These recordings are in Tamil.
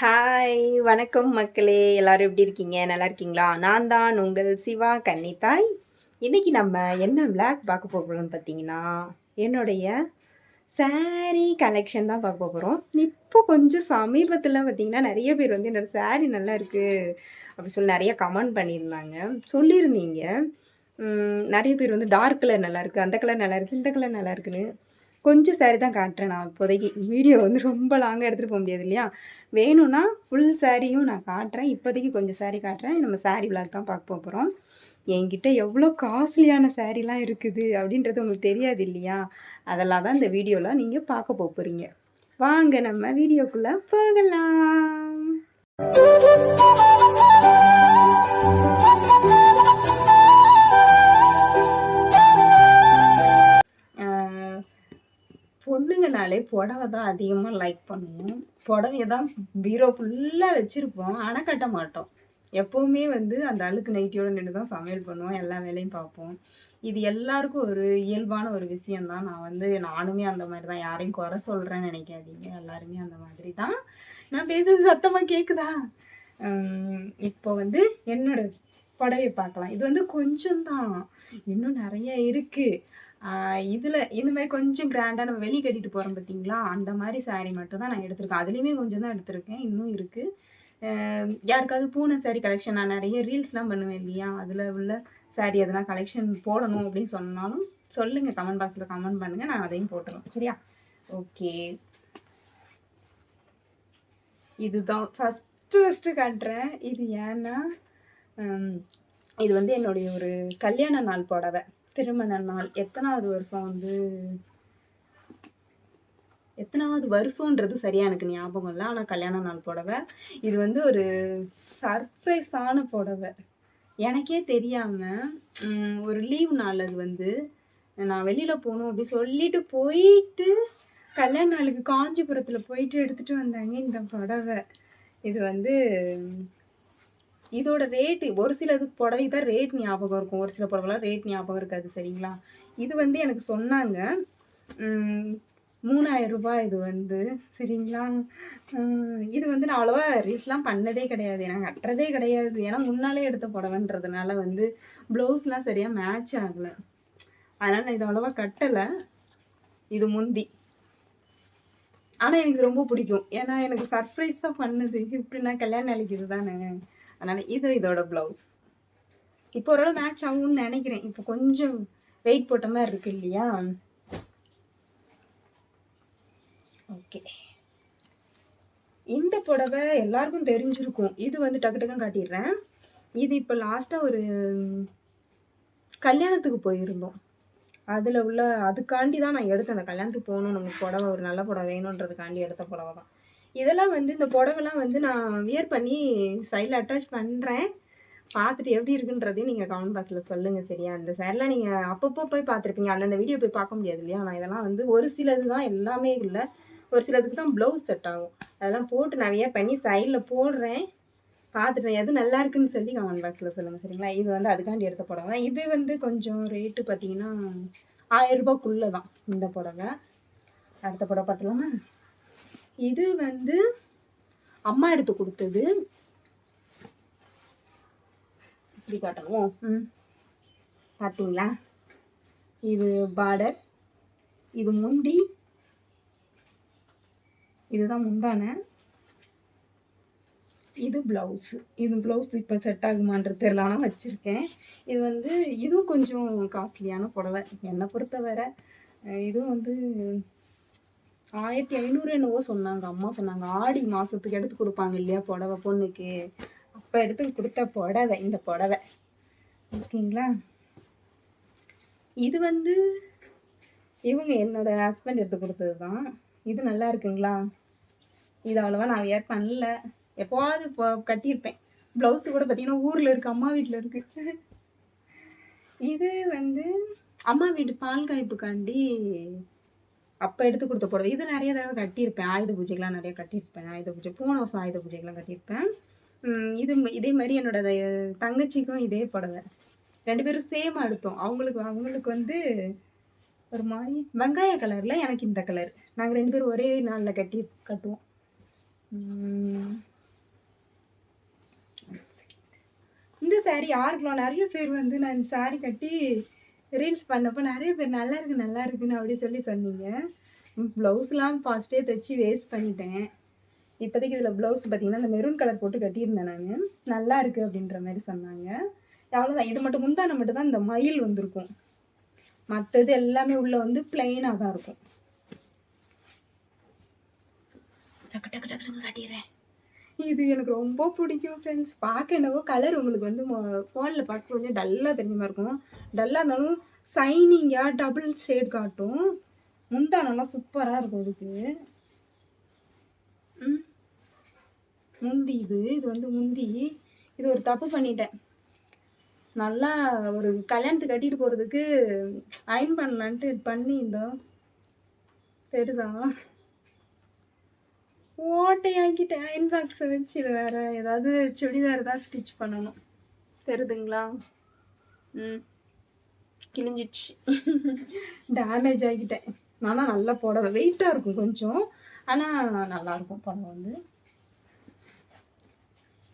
ஹாய் வணக்கம் மக்களே. எல்லாரும் எப்படி இருக்கீங்க? நல்லா இருக்கீங்களா? நான் தான் உங்கள் சிவா கன்னித்தாய். இன்றைக்கி நம்ம என்ன விளாக் பார்க்க போகிறோம்னு பார்த்தீங்கன்னா என்னுடைய சாரீ கலெக்ஷன் தான் பார்க்க போகிறோம் இப்போ கொஞ்சம் சமீபத்தில் பார்த்தீங்கன்னா நிறைய பேர் வந்து என்னோடய சாரீ நல்லா இருக்குது அப்படி சொல்லி நிறைய கமெண்ட் பண்ணியிருந்தாங்க. சொல்லியிருந்தீங்க. நிறைய பேர் வந்து டார்க் கலர் நல்லாயிருக்கு அந்த கலர் நல்லாயிருக்கு இந்த கலர் நல்லாயிருக்குன்னு கொஞ்சம் saree தான் காட்டுறேன் நான் இப்போதைக்கு. வீடியோ வந்து ரொம்ப லாங்காக எடுத்துகிட்டு போக முடியாது இல்லையா? வேணும்னா ஃபுல் சாரியும் நான் காட்டுறேன். இப்போதைக்கு கொஞ்சம் saree காட்டுறேன். நம்ம saree விளாக் தான் பார்க்க போகிறோம் என்கிட்ட எவ்வளோ காஸ்ட்லியான சாரீலாம் இருக்குது அப்படின்றது உங்களுக்கு தெரியாது இல்லையா? அதெல்லாம் தான் இந்த வீடியோவில் நீங்கள் பார்க்க போக போகிறீங்க வாங்க நம்ம வீடியோக்குள்ளே போகலாம். புடவை தான் அதிகமாக லைக் பண்ணுவோம். புடவைய தான் பீரோ ஃபுல்லாக வச்சுருப்போம். ஆனால் கட்ட மாட்டோம். எப்போவுமே வந்து அந்த அழுக்கு நைட்டியோட நின்று தான் சமையல் பண்ணுவோம். எல்லா வேலையும் பார்ப்போம். இது எல்லாருக்கும் ஒரு இயல்பான ஒரு விஷயந்தான் நான் வந்து நானுமே அந்த மாதிரி தான். யாரையும் குறை சொல்கிறேன்னு நினைக்காதீங்க. எல்லாருமே அந்த மாதிரி தான். நான் பேசுறது சத்தமாக கேட்குதா இப்போ வந்து என்னோட புடவை பார்க்கலாம். இது வந்து கொஞ்சம் தான். இன்னும் நிறைய இருக்குது இதில் இந்த மாதிரி கொஞ்சம் கிராண்டாக நம்ம வெளியே கட்டிட்டு போகிறோம் பார்த்தீங்களா அந்த மாதிரி saree மட்டும் தான் நான் எடுத்திருக்கேன். அதுலேயுமே கொஞ்சம் தான் எடுத்திருக்கேன். இன்னும் இருக்குது யாருக்காவது பூனை saree கலெக்ஷன் நான் நிறைய ரீல்ஸ்லாம் பண்ணுவேன் இல்லையா? அதில் உள்ள saree எதனா கலெக்ஷன் போடணும் அப்படின்னு சொன்னாலும் சொல்லுங்கள் கமெண்ட் பாக்ஸில் கமெண்ட் பண்ணுங்கள் நான் அதையும் போட்டுருவேன் சரியா? ஓகே இதுதான். ஃபஸ்ட்டு ஃபஸ்ட்டு காட்டுறேன். இது ஏன்னா இது வந்து என்னுடைய ஒரு கல்யாண நாள் புடவை. திருமண நாள். எத்தனாவது வருஷம் வந்து? எத்தனாவது வருஷன்றது சரியா எனக்கு ஞாபகம் இல்லை. ஆனால் கல்யாண நாள் புடவை. இது வந்து ஒரு சர்ப்ரைஸான புடவை. எனக்கே தெரியாம ஒரு லீவ் நாள் அது வந்து. நான் வெளியில போகணும் அப்படி சொல்லிட்டு போயிட்டு கல்யாண நாளுக்கு காஞ்சிபுரத்துல போயிட்டு எடுத்துட்டு வந்தாங்க இந்த புடவை. இது வந்து இதோட ரேட்டு ஒரு சிலது புடவை தான் ரேட் ஞாபகம் இருக்கும். ஒரு சில புடவைலாம் ரேட் ஞாபகம் இருக்காது சரிங்களா? இது வந்து எனக்கு சொன்னாங்க. மூணாயிரம் ரூபாய் இது வந்து சரிங்களா? இது வந்து நான் அவ்வளோவா ரீல்ஸ்லாம் பண்ணதே கிடையாது. நான் கட்டுறதே கிடையாது. ஏன்னா முன்னாலே எடுத்த புடவைன்றதுனால வந்து ப்ளவுஸ்லாம் சரியாக மேட்ச் ஆகலை. அதனால் நான் இது அவ்வளோவா கட்டலை. இது முந்தி. ஆனால் எனக்கு ரொம்ப பிடிக்கும். ஏன்னா எனக்கு சர்ப்ரைஸாக பண்ணுது. இப்படி நான் கல்யாணம் நாளைக்கு இதுதானே? அதனால இது இதோட ப்ளவுஸ் இப்போ ஓரளவு மேட்ச் ஆகும்னு நினைக்கிறேன். இப்போ கொஞ்சம் வெயிட் போட்ட மாதிரி இருக்கு இல்லையா? ஓகே இந்த புடவை எல்லாருக்கும் தெரிஞ்சிருக்கும். இது வந்து டக்கு டக்குன்னு காட்டிடுறேன். இது இப்போ லாஸ்ட்டாக ஒரு கல்யாணத்துக்கு போயிருந்தோம். அதில் உள்ள அதுக்காண்டி தான் நான் எடுத்தேன். அந்த கல்யாணத்துக்கு போகணும். நமக்கு புடவை ஒரு நல்ல புடவை வேணுன்றதுக்காண்டி எடுத்த புடவை தான் இதெல்லாம் வந்து இந்த புடவைலாம் வந்து நான் வியர் பண்ணி சைடில் அட்டாச் பண்ணுறேன் பார்த்துட்டு எப்படி இருக்குன்றதையும் நீங்கள் கமெண்ட் பாக்ஸில் சொல்லுங்கள் சரியா? அந்த சேரீலாம் நீங்கள் அப்பப்போ போய் பார்த்துருப்பீங்க. அந்தந்த வீடியோ போய் பார்க்க முடியாது இல்லையா? நான் இதெல்லாம் வந்து ஒரு சிலது தான் எல்லாமே இல்லை. ஒரு சிலதுக்கு தான் ப்ளவுஸ் செட் ஆகும். அதெல்லாம் போட்டு நான் வியர் பண்ணி சைடில் போடுறேன். பார்த்துட்டேன் எது நல்லா இருக்குன்னு சொல்லி கமெண்ட் பாக்ஸில் சொல்லுங்கள் சரிங்களா? இது வந்து அதுக்காண்டி எடுத்த புடவை இது வந்து கொஞ்சம் ரேட்டு பார்த்தீங்கன்னா ஆயிரம் ரூபாய்க்குள்ளே தான் இந்த புடவை. அடுத்த புடவை பார்த்தலாமா இது வந்து அம்மா எடுத்து கொடுத்தது. இப்படி காட்டணும். ம். பார்த்தீங்களா இது பார்டர் இது முந்தி இதுதான் முந்தானை. இது ப்ளவுஸ் இது ப்ளவுஸ் இப்போ செட் ஆகுமான்றது தெரியல. ஆனால் வச்சுருக்கேன். இது வந்து இதுவும் கொஞ்சம் காஸ்ட்லியான புடவை. என்னை பொறுத்தவரை இதுவும் வந்து ஆயிரத்தி ஐநூறு என்னவோ சொன்னாங்க. அம்மா சொன்னாங்க ஆடி மாதத்துக்கு எடுத்து கொடுப்பாங்க இல்லையா புடவை பொண்ணுக்கு. அப்போ எடுத்து கொடுத்த புடவை இந்த புடவை. ஓகேங்களா? இது வந்து இவங்க என்னோட ஹஸ்பண்ட் எடுத்து கொடுத்தது தான் இது நல்லா இருக்குங்களா? இது அவ்வளோவா நான் வேர் பண்ணல. எப்போவாது கட்டியிருப்பேன். ப்ளவுஸு கூட பார்த்தீங்கன்னா ஊரில் இருக்கு அம்மா வீட்டில் இருக்கு. இது வந்து அம்மா வீட்டு பால் காய்ப்புக்காண்டி அப்போ எடுத்து கொடுத்த புடவை. இது நிறைய தடவை கட்டியிருப்பேன். ஆயுத பூஜைக்கெலாம் நிறைய கட்டியிருப்பேன். ஆயுத பூஜை. போன வருஷம் ஆயுத பூஜைக்கெலாம் கட்டியிருப்பேன். இது இதே மாதிரி என்னோட தங்கச்சிக்கும் இதே புடவை. ரெண்டு பேரும் சேம் எடுத்தோம். அவங்களுக்கு அவங்களுக்கு வந்து ஒரு மாதிரி வெங்காய கலரில் எனக்கு இந்த கலர். நாங்கள் ரெண்டு பேரும் ஒரே நாளில் கட்டி கட்டுவோம். இந்த சாரி யாருக்கலாம் நிறைய பேர் வந்து நான் இந்த சாரீ கட்டி ரீல்ஸ் பண்ணப்போ நிறைய பேர் நல்லா இருக்கு நல்லா இருக்குன்னு அப்படி சொல்லி சொன்னீங்க. ப்ளவுஸ்லாம் ஃபாஸ்ட்டே தைச்சி வேஸ்ட் பண்ணிட்டேன். இப்போதைக்கு இதில் ப்ளவுஸ் பார்த்தீங்கன்னா இந்த மெரூன் கலர் போட்டு கட்டியிருந்தேன் நான். நல்லா இருக்கு அப்படின்ற மாதிரி சொன்னாங்க. அவ்வளோதான் இது மட்டும் முந்தான மட்டும் தான் இந்த மயில் வந்திருக்கும். மற்றது எல்லாமே உள்ள வந்து பிளெயினாக தான் இருக்கும். டக்கு டக்கு டக்குன்னு காட்டிடுறேன். இது எனக்கு ரொம்ப பிடிக்கும் ஃப்ரெண்ட்ஸ் பார்க்க என்னவோ கலர் உங்களுக்கு வந்து ஃபோனில் பார்க்க கொஞ்சம் டல்லாக தெரிஞ்ச இருக்கும். டல்லாக இருந்தாலும் சைனிங்காக டபுள் ஷேட் காட்டும். முந்தானெல்லாம் சூப்பராக இருக்கும் இதுக்கு. ம். முந்தி இது இது வந்து முந்தி. இது ஒரு தப்பு பண்ணிட்டேன். நல்லா ஒரு கல்யாணத்துக்கு கட்டிட்டு போகிறதுக்கு அயன் பண்ணலான்ட்டு இது பண்ணியிருந்தோம் இந்த ஓட்டையாக்கிட்டேன். அயன் பாக்ஸை வச்சு இது வேற ஏதாவது சுடிதார் தான் ஸ்டிச் பண்ணணும். தெரியுதுங்களா ம். கிழிஞ்சிடுச்சு. டேமேஜ் ஆகிட்டேன். ஆனால் நல்லா புடவை வெயிட்டாக இருக்கும் கொஞ்சம். ஆனால் நல்லா இருக்கும் புடவை வந்து.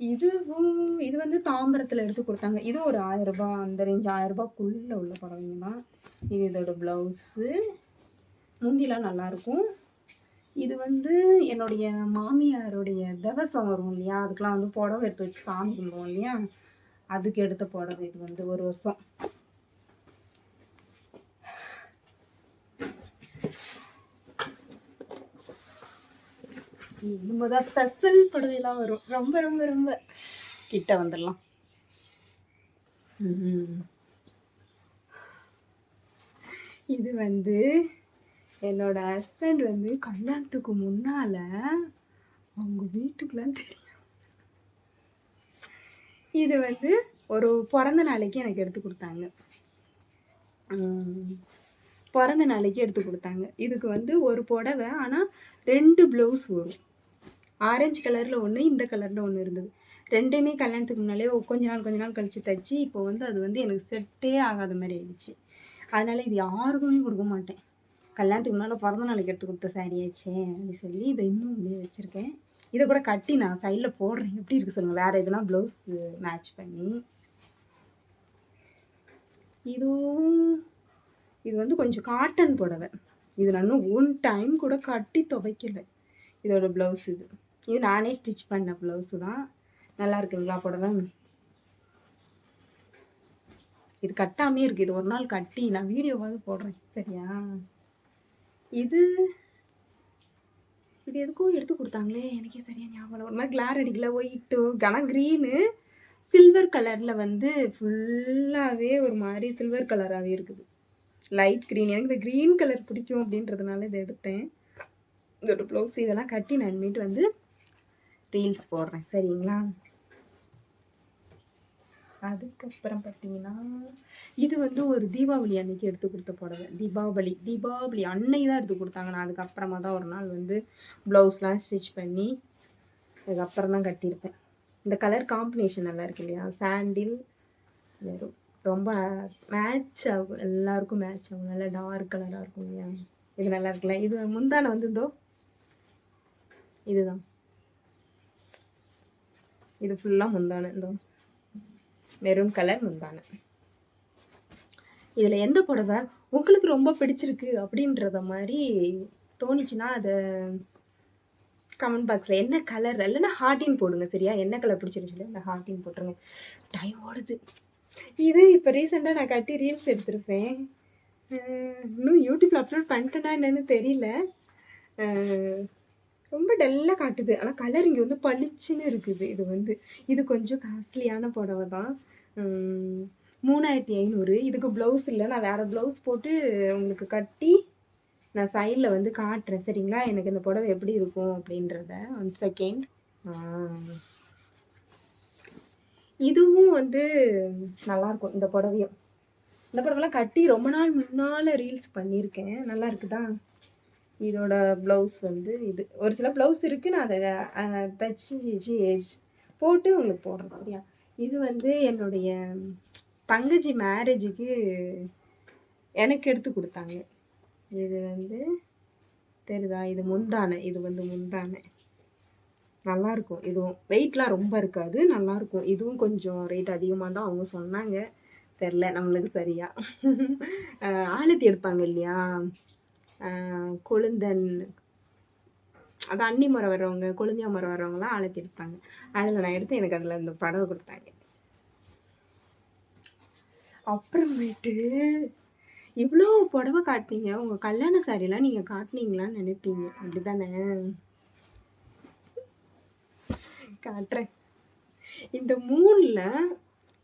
இதுவும் இது வந்து தாம்பரத்தில் எடுத்து கொடுத்தாங்க. இது ஒரு ஆயிரம் அந்த ரேஞ்ச் ஆயிரம் உள்ள புடவைங்க தான் இது இதோட ப்ளவுஸு முந்திலாம் நல்லாயிருக்கும் இது வந்து என்னுடைய மாமியாருடைய தவசம் வரும் இல்லையா? அதுக்கெலாம் வந்து புடவை எடுத்து வச்சு சாமி கும்பிடுவோம் இல்லையா? அதுக்கு எடுத்த புடவை இது வந்து ஒரு வருஷம். இனிமேதான் ஸ்பெஷல் புடவைலாம் வரும். ரொம்ப ரொம்ப ரொம்ப. கிட்ட வந்துடலாம். இது வந்து என்னோட ஹஸ்பண்ட் வந்து கல்யாணத்துக்கு முன்னால் அவங்க வீட்டுக்குலாம் தெரியும் இது வந்து ஒரு பிறந்த நாளைக்கு எனக்கு எடுத்து கொடுத்தாங்க. பிறந்த நாளைக்கு எடுத்து கொடுத்தாங்க. இதுக்கு வந்து ஒரு புடவை ஆனால் ரெண்டு ப்ளவுஸ் வரும். ஆரஞ்சு கலரில் ஒன்று இந்த கலரில் ஒன்று இருந்தது. ரெண்டுமே கல்யாணத்துக்கு முன்னாலே கொஞ்ச நாள் கொஞ்ச நாள் கழித்து தைச்சி இப்போ வந்து அது வந்து எனக்கு செட்டே ஆகாத மாதிரி ஆயிடுச்சு. அதனால் இது யாருக்குமே கொடுக்க மாட்டேன். கல்யாணத்துக்கு முன்னால் பிறந்த நாளைக்கு எடுத்து கொடுத்த saree ஆச்சே அப்படின்னு சொல்லி இதை இன்னும் அப்படியே வச்சுருக்கேன். இதை கூட கட்டி நான் சைடில் போடுறேன். எப்படி இருக்கு சொல்லுங்கள் வேறு எதுனா ப்ளவுஸ் மேட்ச் பண்ணி. இதுவும் இது வந்து கொஞ்சம் காட்டன் புடவை. இது நான் இன்னும் ஒன் டைம் கூட கட்டி துவைக்கல. இதோட ப்ளவுஸ் இது. இது நானே ஸ்டிச் பண்ண ப்ளவுஸு தான். நல்லா இருக்குங்களா புடவை? இது கட்டாமே இருக்குது இது ஒரு நாள் கட்டி நான் வீடியோவாவது போடுறேன். சரியா? இது இது எதுக்கும் எடுத்து கொடுத்தாங்களே எனக்கே சரியாக ஞாபகம் ஒரு மாதிரி கிளார் அடிக்கல ஒயிட்டு கன க்ரீனு சில்வர் கலரில் வந்து ஃபுல்லாகவே ஒரு மாதிரி சில்வர் கலராகவே இருக்குது. லைட் க்ரீன் எனக்கு இந்த க்ரீன் கலர் பிடிக்கும் அப்படின்றதுனால இதை எடுத்தேன். இதோட ப்ளவுஸ் இதெல்லாம் கட்டி நான் மீட்டு வந்து ரீல்ஸ் போடுறேன். சரிங்களா? அதுக்கப்புறம் பார்த்தீங்கன்னா இது வந்து ஒரு தீபாவளி அன்னைக்கு எடுத்து கொடுத்த புடவை. தீபாவளி தீபாவளி அன்னைக்கு தான் எடுத்து கொடுத்தாங்க. நான் அதுக்கப்புறமா தான் ஒரு நாள் வந்து ப்ளவுஸ்லாம் ஸ்டிச் பண்ணி அதுக்கப்புறம் தான் கட்டியிருப்பேன். இந்த கலர் காம்பினேஷன் நல்லா இருக்கு இல்லையா? சாண்டில் வெறும் ரொம்ப மேட்ச் ஆகும். எல்லாருக்கும் மேட்ச் ஆகும். நல்லா டார்க் கலராக இருக்கும் இல்லையா? இது நல்லா இருக்குல்ல? இது முந்தான வந்து இதோ இதுதான். இது ஃபுல்லாக முந்தான. இதோ. மெரூன் கலர் முந்தானை. இதில் எந்த புடவை உங்களுக்கு ரொம்ப பிடிச்சிருக்கு அப்படின்றத மாதிரி தோணுச்சுன்னா அதை கமெண்ட் பாக்ஸில் என்ன கலர் இல்லைன்னா ஹார்டின் போடுங்க சரியா? என்ன கலர் பிடிச்சிருக்கு சொல்லி அந்த ஹார்டின் போட்டுருங்க. டைம் ஓடுது. இது இப்போ ரீசெண்டாக நான் கட்டி ரீல்ஸ் எடுத்திருப்பேன். இன்னும் யூடியூப்பில் அப்லோட் பண்ணிட்டேன்னா என்னன்னு தெரியல. ரொம்ப டல்லாக காட்டுது. ஆனால் கலர் இங்கே வந்து பளிச்சுன்னு இருக்குது. இது வந்து இது கொஞ்சம் காஸ்ட்லியான புடவை தான். மூணாயிரத்தி ஐநூறு. இதுக்கு ப்ளவுஸ் இல்லை. நான் வேறு ப்ளவுஸ் போட்டு உங்களுக்கு கட்டி நான் சைடில் வந்து காட்டுறேன். சரிங்களா? எனக்கு இந்த புடவை எப்படி இருக்கும் அப்படின்றத. ஒன் செகண்ட் இதுவும் வந்து நல்லாயிருக்கும் இந்த புடவையும். இந்த புடவைலாம் கட்டி ரொம்ப நாள் முன்னால் ரீல்ஸ் பண்ணியிருக்கேன். நல்லா இருக்குதா? இதோட ப்ளவுஸ் வந்து இது. ஒரு சில ப்ளவுஸ் இருக்குது நான் அதை தச்சு போட்டு உங்களுக்கு போடுறேன் சரியா? இது வந்து என்னுடைய தங்கச்சி மேரேஜுக்கு எனக்கு எடுத்து கொடுத்தாங்க. இது வந்து தெரியுதா? இது முந்தானை. இது வந்து முந்தானை. நல்லாயிருக்கும் இதுவும் வெயிட்லாம் ரொம்ப இருக்காது. நல்லாயிருக்கும் இதுவும் கொஞ்சம் ரேட் அதிகமாக தான் அவங்க சொன்னாங்க. தெரில நம்மளுக்கு சரியாக ஆழத்தி எடுப்பாங்க இல்லையா? கொழுந்தன். அது அன்னி முறை வர்றவங்க கொழுந்தியா முறை வர்றவங்களாம் ஆலத்தி எடுப்பாங்க அதில் நான் எடுத்து எனக்கு அதில் இந்த படவை கொடுத்தாங்க. அப்புறமேட்டு இவ்வளோ புடவை காட்டினீங்க. உங்கள் கல்யாண சாரிலாம் நீங்கள் காட்டினீங்களான்னு நினைப்பீங்க. அப்படிதானே? காட்டுறேன். இந்த மூணில்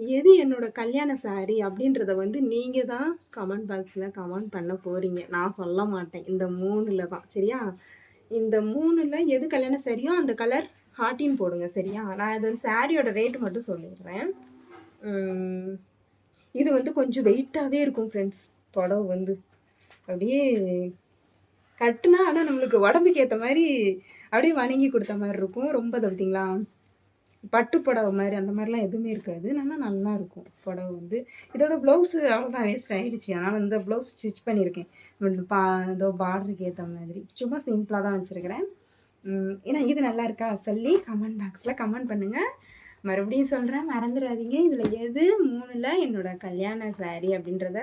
எது என்னோட கல்யாண சாரி அப்படின்றத வந்து நீங்கள் தான் கமெண்ட் பாக்ஸில் கமெண்ட் பண்ண போகிறீங்க நான் சொல்ல மாட்டேன். இந்த மூணில் தான். சரியா? இந்த மூணில் எது கல்யாண சாரியோ அந்த கலர் ஹார்ட்டின் போடுங்க. சரியா? நான் இது வந்து சாரியோட ரேட்டு மட்டும் சொல்லிடுறேன். இது வந்து கொஞ்சம் வெயிட்டாகவே இருக்கும் ஃப்ரெண்ட்ஸ் புடவை வந்து. அப்படியே கட்டுனா ஆனால் நம்மளுக்கு உடம்புக்கு ஏற்ற மாதிரி அப்படியே வணங்கி கொடுத்த மாதிரி இருக்கும். ரொம்ப தப்பிங்களா பட்டு புடவை மாதிரி அந்த மாதிரிலாம் எதுவுமே இருக்காது. ஆனால் நல்லா இருக்கும் புடவை வந்து. இதோட ப்ளவுஸு அவ்வளோதான் வேஸ்ட் ஆகிடுச்சு அதனால் இந்த ப்ளவுஸ் ஸ்டிச் பண்ணியிருக்கேன். பா இதோ பார்டருக்கு ஏற்ற மாதிரி. சும்மா சிம்பிளாக தான் வச்சுருக்கிறேன். ஏன்னா இது நல்லா இருக்கா? சொல்லி கமெண்ட் பாக்ஸில் கமெண்ட் பண்ணுங்கள் மறுபடியும் சொல்கிறேன் மறந்துடாதீங்க. இதில் எது மூணில் என்னோட கல்யாண saree அப்படின்றத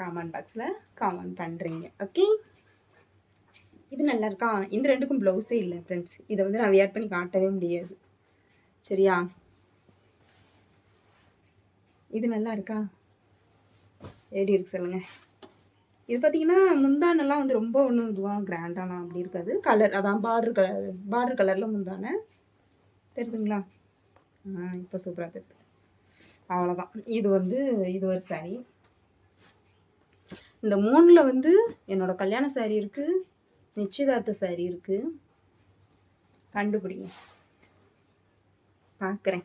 காமெண்ட் பாக்ஸில் காமெண்ட் பண்ணுறீங்க ஓகே இது நல்லா இருக்கா? இந்த ரெண்டுக்கும் ப்ளவுஸே இல்லை ஃப்ரெண்ட்ஸ் இதை வந்து நான் வியர் பண்ணி காட்டவே முடியாது. சரியா? இது நல்லா இருக்கா எப்படி இருக்கு சொல்லுங்க. இது பார்த்தீங்கன்னா முந்தானெல்லாம் வந்து ரொம்ப ஒன்றும் இதுவாக கிராண்டாலாம் அப்படி இருக்காது. கலர் அதான் பார்டர் கலர் பார்டர் கலரில் முந்தானை. தெரியுதுங்களா ஆ இப்போ சூப்பராக தெரியுது அவ்வளோதான் இது வந்து இது ஒரு saree. இந்த மூணில் வந்து என்னோட கல்யாண saree இருக்குது நிச்சயதார்த்த saree இருக்குது கண்டுபிடிங்க. பார்க்குறேன்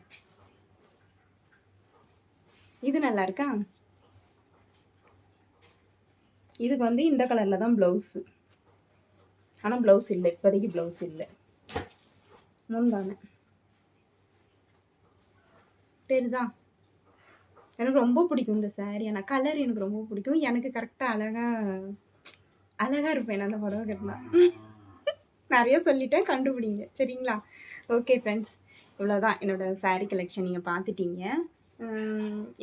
இது நல்லா இருக்கா இதுக்கு வந்து இந்த கலரில் தான் ப்ளவுஸு ஆனால் ப்ளவுஸ் இல்லை இப்போதைக்கு ப்ளவுஸ் இல்லை. முந்தானே. தெரியுதா எனக்கு ரொம்ப பிடிக்கும் இந்த saree. ஆனால் கலர் எனக்கு ரொம்ப பிடிக்கும். எனக்கு கரெக்டாக அழகா அழகா இருப்பேன் அந்த புடவை கட்டினா. நிறைய சொல்லிட்டேன் கண்டுபிடிங்க. சரிங்களா? ஓகே ஃப்ரெண்ட்ஸ் இவ்வளோதான் என்னோட சாரீ கலெக்ஷன் நீங்கள் பார்த்துட்டீங்க.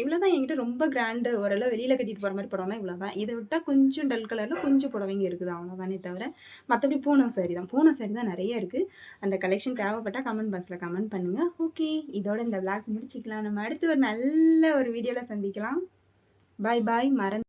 இவ்வளோதான் என்கிட்ட ரொம்ப கிராண்டு ஓரளவு வெளியில் கட்டிட்டு போகிற மாதிரி புடவைனா இவ்வளோ தான் இதை விட்டால் கொஞ்சம் டல் கலரில் கொஞ்சம் புடவைங்க இருக்குது அவ்வளோதானே தவிர மற்றபடி பூனம் சாரி தான். பூனம் சாரி தான் நிறைய இருக்குது அந்த கலெக்ஷன் தேவைப்பட்டால் கமெண்ட் பாக்ஸில் கமெண்ட் பண்ணுங்கள் ஓகே இதோட இந்த விளாக் முடிச்சிக்கலாம். நம்ம அடுத்து ஒரு நல்ல ஒரு வீடியோவில் சந்திக்கலாம். பாய் பாய் மறந்து